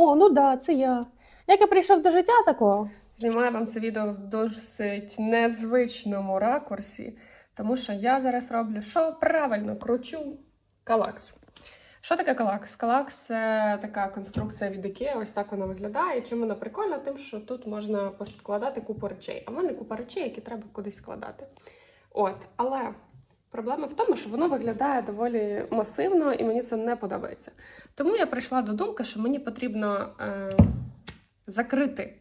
О, ну да, це я. Як я прийшов до життя такого? Знімаю вам це відео в досить незвичному ракурсі, тому що я зараз роблю що правильно кручу калакс. Що таке калакс? Калакс це така конструкція від IKEA, ось так вона виглядає. І Чим вона прикольна? Тим, що тут можна поскладати купу речей. А в мене купа речей, які треба кудись складати. От, але проблема в тому, що воно виглядає доволі масивно, і мені це не подобається. Тому я прийшла до думки, що мені потрібно е, закрити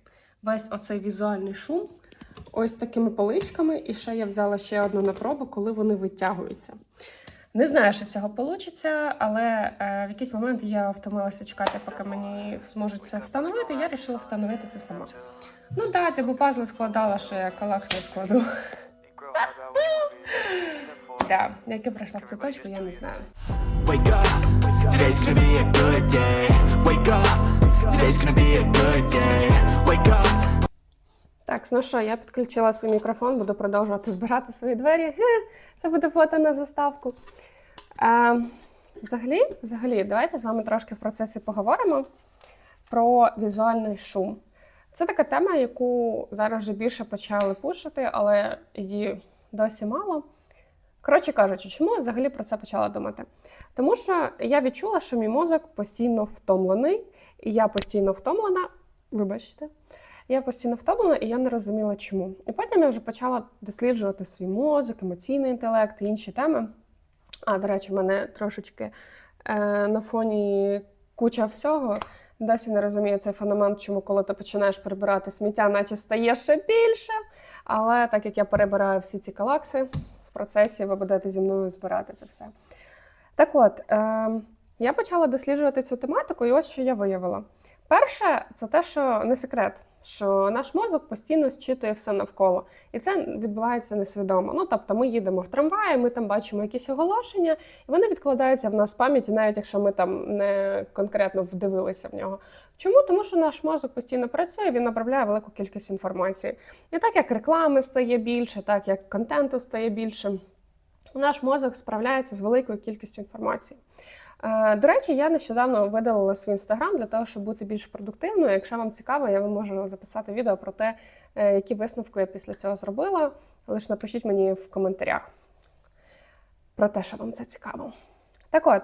весь оцей візуальний шум ось такими поличками. І ще я взяла ще одну на пробу, коли вони витягуються. Не знаю, що з цього вийде, але е, в якийсь момент я втомилася чекати, поки мені зможуть це встановити. Я вирішила встановити це сама. Ну так, ти б пазли складала, що я калакс не складу. Да, як я прийшла в цю точку, я не знаю. Wake up, today's gonna be a good day. Wake up, today's gonna be a good day. Wake up. Так, ну що, я підключила свій мікрофон, буду продовжувати збирати свої двері. Це буде фото на заставку. Е, взагалі, взагалі, давайте з вами трошки в процесі поговоримо про візуальний шум. Це така тема, яку зараз вже більше почали пушити, але її досі мало. Коротше кажучи, чому я взагалі про це почала думати? Тому що я відчула, що мій мозок постійно втомлений, і я постійно втомлена. Вибачте, я постійно втомлена, і я не розуміла, чому. І потім я вже почала досліджувати свій мозок, емоційний інтелект і інші теми. А, до речі, в мене трошечки е, на фоні куча всього. Досі не розумію цей феномен, чому коли ти починаєш прибирати сміття, наче стає ще більше. Але так як я перебираю всі ці калакси, процесі ви будете зі мною збирати це все. Так от, е, я почала досліджувати цю тематику, і ось що я виявила. Перше, це те, що не секрет, що наш мозок постійно зчитує все навколо, і це відбувається несвідомо. Ну тобто, ми їдемо в трамваї, ми там бачимо якісь оголошення, і вони відкладаються в нас в пам'яті, навіть якщо ми там не конкретно вдивилися в нього. Чому? Тому що наш мозок постійно працює, він направляє велику кількість інформації. І так як реклами стає більше, так як контенту стає більше, наш мозок справляється з великою кількістю інформації. Е, До речі, я нещодавно видалила свій інстаграм для того, щоб бути більш продуктивною. Якщо вам цікаво, я вам можу записати відео про те, е, які висновки я після цього зробила. Лише напишіть мені в коментарях про те, що вам це цікаво. Так от.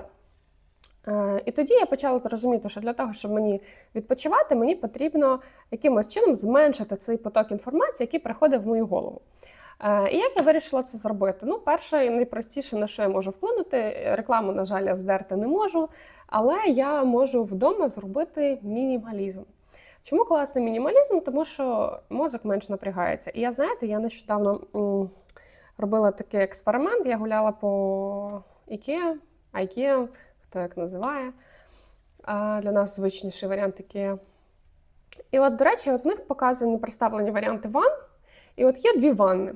е, І тоді я почала розуміти, що для того, щоб мені відпочивати, мені потрібно якимось чином зменшити цей поток інформації, який приходить в мою голову. Е, І як я вирішила це зробити? Ну, перше і найпростіше, на що я можу вплинути, рекламу, на жаль, я здерти не можу, але я можу вдома зробити мінімалізм. Чому класний мінімалізм? Тому що мозок менш напрягається. І я знаєте, я нещодавно робила такий експеримент. Я гуляла по IKEA, IKEA, хто як називає. А для нас звичніший варіант IKEA. І от, до речі, от в них показані представлені варіанти ванн. І от є дві ванни.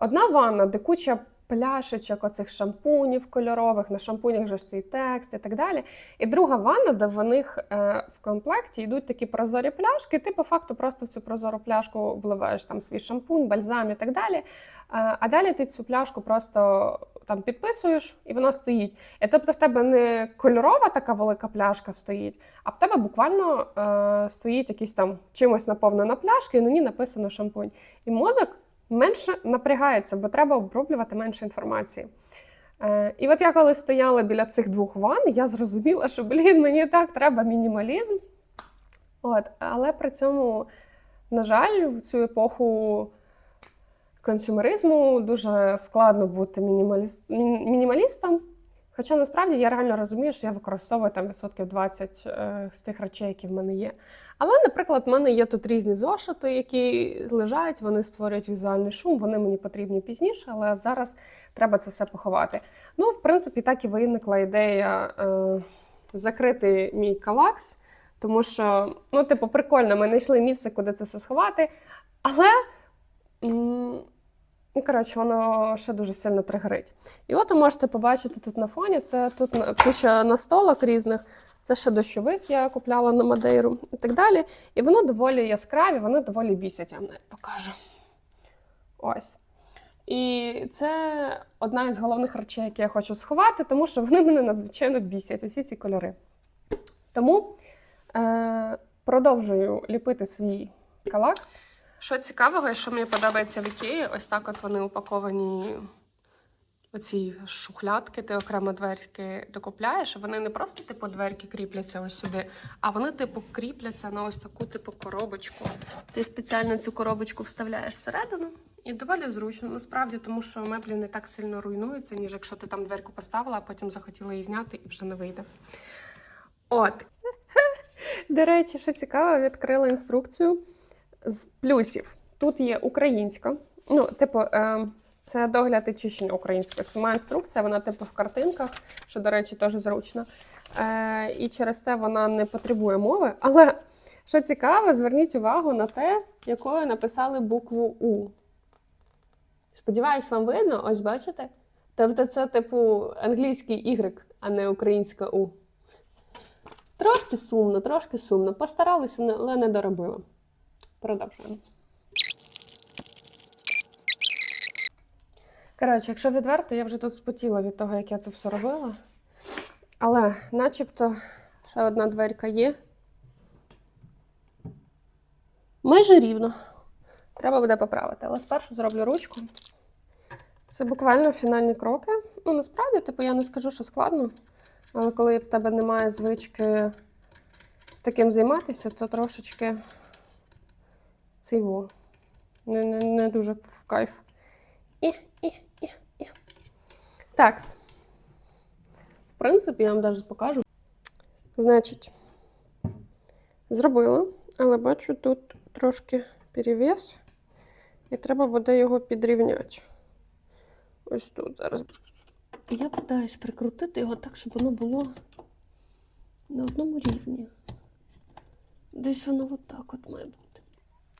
Одна ванна, де куча пляшечок, оцих шампунів кольорових, на шампунях же ж цей текст і так далі. І друга ванна, де в них е, в комплекті йдуть такі прозорі пляшки, ти по факту просто в цю прозору пляшку вливаєш там свій шампунь, бальзам і так далі. Е, а далі ти цю пляшку просто там підписуєш, і вона стоїть. І тобто в тебе не кольорова така велика пляшка стоїть, а в тебе буквально е, стоїть якийсь там чимось наповнена пляшка, і на ній написано шампунь. І мозок менше напрягається, бо треба оброблювати менше інформації. Е, і от я коли стояла біля цих двох ванн, я зрозуміла, що блін, мені так треба мінімалізм. От, але при цьому, на жаль, в цю епоху консюмеризму дуже складно бути мінімаліст, мінімалістом. Хоча насправді я реально розумію, що я використовую там відсотків 20 е, з тих речей, які в мене є. Але, наприклад, в мене є тут різні зошити, які лежать, вони створюють візуальний шум, вони мені потрібні пізніше, але зараз треба це все поховати. Ну, в принципі, так і виникла ідея е, закрити мій калакс, тому що, ну, типу, прикольно, ми знайшли місце, куди це все сховати, але. Ну, коротше, воно ще дуже сильно тригерить. І от ви можете побачити тут на фоні, це тут куча настолок різних. Це ще дощовик я купляла на Мадейру і так далі. І воно доволі яскраві, вони доволі бісять. Я вам навіть покажу. Ось. І це одна із головних речей, які я хочу сховати, тому що вони мене надзвичайно бісять, усі ці кольори. Тому Е, продовжую ліпити свій калакс. Що цікавого, і що мені подобається в Ікеї, ось так от вони упаковані оці шухлядки, ти окремо дверки докупляєш. Вони не просто типу дверки кріпляться ось сюди, а вони, типу, кріпляться на ось таку типу коробочку. Ти спеціально цю коробочку вставляєш всередину. І доволі зручно, насправді, тому що меблі не так сильно руйнуються, ніж якщо ти там дверку поставила, а потім захотіла її зняти і вже не вийде. От. До речі, що цікаво, відкрила інструкцію з плюсів. Тут є українська. Ну, типу, е, це догляд і чищення українською. Сама інструкція, вона типу в картинках, що, до речі, теж зручно. Е, і через те вона не потребує мови. Але що цікаво, зверніть увагу на те, якою написали букву У. Сподіваюсь, вам видно, ось бачите? Тобто це, типу, англійський Y, а не українська У. Трошки сумно, трошки сумно. Постаралися, але не доробила. Продовжуємо. Коротше, якщо відверто, я вже тут спотіла від того, як я це все робила. Але начебто ще одна дверка є. Майже рівно. Треба буде поправити. Але спершу зроблю ручку. Це буквально фінальні кроки. Ну, насправді, типу, я не скажу, що складно. Але коли в тебе немає звички таким займатися, то трошечки цей во. Не, не, не дуже в кайф. І, і, і, і. Так. В принципі, я вам навіть покажу. Значить, зробила, але бачу, тут трошки перевес, і треба буде його підрівняти. Ось тут зараз. Я питаюсь прикрутити його так, щоб воно було на одному рівні. Десь воно отак от має бути.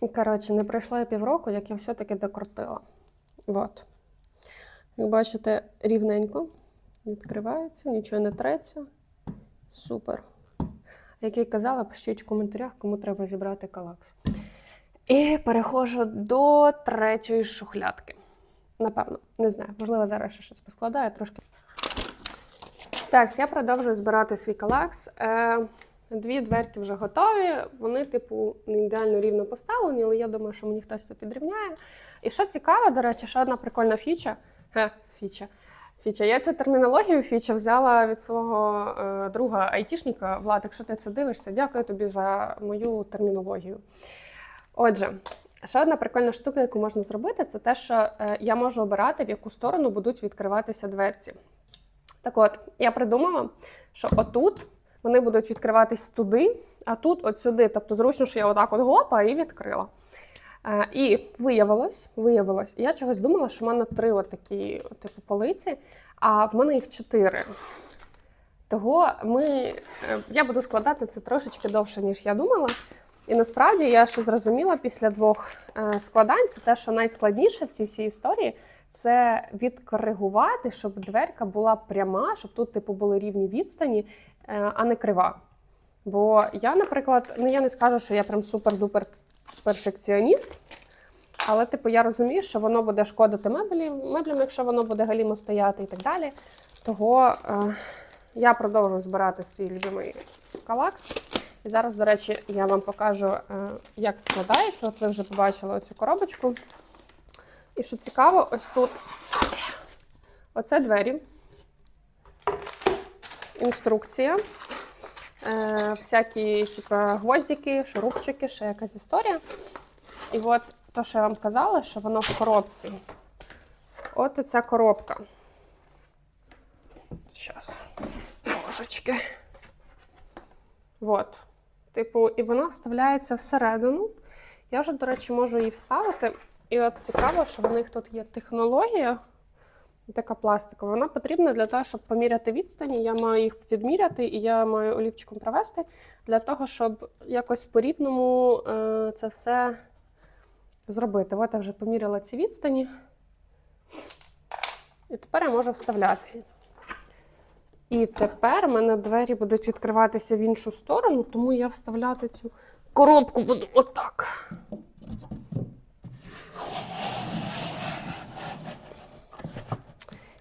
Коротше, не пройшло і півроку, як я все-таки докрутила. От. Як бачите, рівненько відкривається, нічого не треться. Супер. Як я казала, пишіть в коментарях, кому треба зібрати калакс. І переходжу до третьої шухлядки. Напевно, не знаю. Можливо, зараз ще щось поскладаю трошки. Так, я продовжую збирати свій калакс. Е, дві дверки вже готові. Вони, типу, не ідеально рівно поставлені, але я думаю, що мені хтось це підрівняє. І що цікаво, до речі, ще одна прикольна фіча. Хе, фіча. Фіча. Я цю термінологію фіча взяла від свого е, друга айтішника. Влад, якщо ти це дивишся, дякую тобі за мою термінологію. Отже, ще одна прикольна штука, яку можна зробити, це те, що е, я можу обирати, в яку сторону будуть відкриватися дверці. Так от, я придумала, що отут вони будуть відкриватись туди, а тут от сюди. Тобто зручно, що я отак от гопа і відкрила. Е, і виявилось, виявилось, я чогось думала, що в мене три такі типу полиці, а в мене їх чотири. Того ми, е, я буду складати це трошечки довше, ніж я думала. І насправді я що зрозуміла після двох е, складань, це те, що найскладніше в цій всій історії це відкоригувати, щоб дверка була пряма, щоб тут, типу, були рівні відстані, а не крива. Бо я, наприклад, ну я не скажу, що я прям супер-дупер перфекціоніст. Але, типу, я розумію, що воно буде шкодити меблі, меблям, якщо воно буде галімо стояти і так далі. Того е, я продовжую збирати свій любимий калакс. І зараз, до речі, я вам покажу, е, як складається. От ви вже побачили цю коробочку. І що цікаво, ось тут оце двері, інструкція, е, всякі типу, гвоздики, шурупчики, ще якась історія. І от то, що я вам казала, що воно в коробці. От ця коробка. Зараз, ножички. От. Типу, і вона вставляється всередину. Я вже, до речі, можу її вставити. І от цікаво, що в них тут є технологія, така пластикова. Вона потрібна для того, щоб поміряти відстані. Я маю їх відміряти, і я маю олівчиком провести для того, щоб якось по-рівному е, це все зробити. От я вже поміряла ці відстані. І тепер я можу вставляти. І тепер в мене двері будуть відкриватися в іншу сторону, тому я вставляти цю коробку буду отак.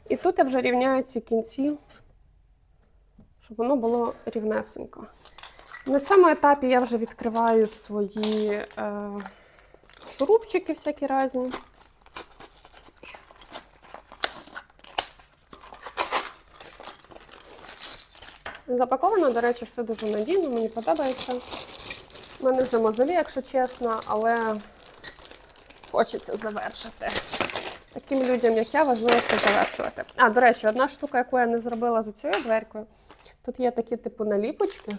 І тут я вже рівняю ці кінці, щоб воно було рівнесенько. На цьому етапі я вже відкриваю свої е, шурупчики всякі різні. Запаковано, до речі, все дуже надійно, мені подобається. У мене вже мозолі, якщо чесно, але хочеться завершити. Таким людям, як я, важливо це завершувати. А, до речі, одна штука, яку я не зробила за цією дверкою, тут є такі типу наліпочки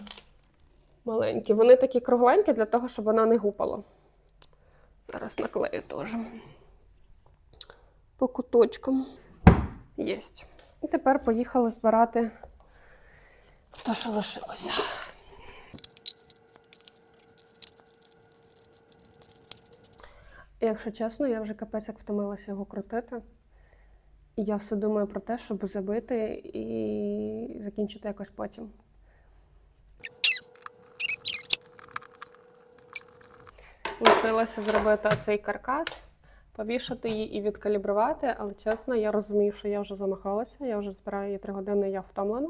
маленькі. Вони такі кругленькі для того, щоб воно не гупало. Зараз наклею теж. По куточкам. Єсть. І тепер поїхали збирати те, що лишилося. Якщо чесно, я вже капець як втомилася його крутити. І я все думаю про те, щоб забити і закінчити якось потім. Лишилося зробити цей каркас, повішати її і відкалібрувати, але чесно, я розумію, що я вже замахалася, я вже збираю її три години, я втомлена.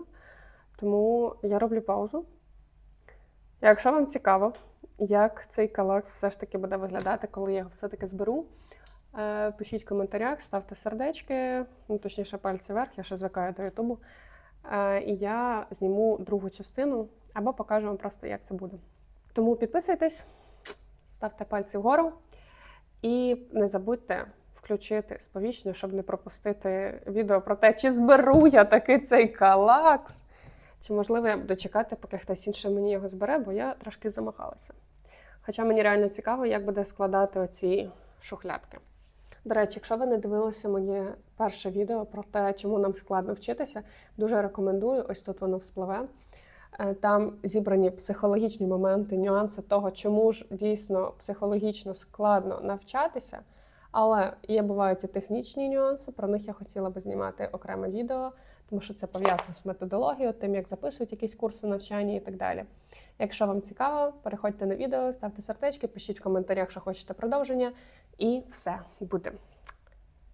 Тому я роблю паузу. Якщо вам цікаво, як цей калакс все ж таки буде виглядати, коли я його все-таки зберу, е, пишіть в коментарях, ставте сердечки, ну точніше пальці вверх, я ще звикаю до Ютубу. Е, І я зніму другу частину або покажу вам просто, як це буде. Тому підписуйтесь, ставте пальці вгору і не забудьте включити сповіщення, щоб не пропустити відео про те, чи зберу я таки цей калакс. Чи можливо я буду чекати, поки хтось інший мені його збере, бо я трошки замахалася. Хоча мені реально цікаво, як буде складати оці шухлядки. До речі, якщо ви не дивилися моє перше відео про те, чому нам складно вчитися, дуже рекомендую. Ось тут воно вспливе. Е, Там зібрані психологічні моменти, нюанси того, чому ж дійсно психологічно складно навчатися. Але є бувають і технічні нюанси. Про них я хотіла би знімати окреме відео, тому що це пов'язано з методологією, тим, як записують якісь курси навчання і так далі. Якщо вам цікаво, переходьте на відео, ставте сердечки, пишіть в коментарях, що хочете продовження, і все буде.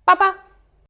Па-па!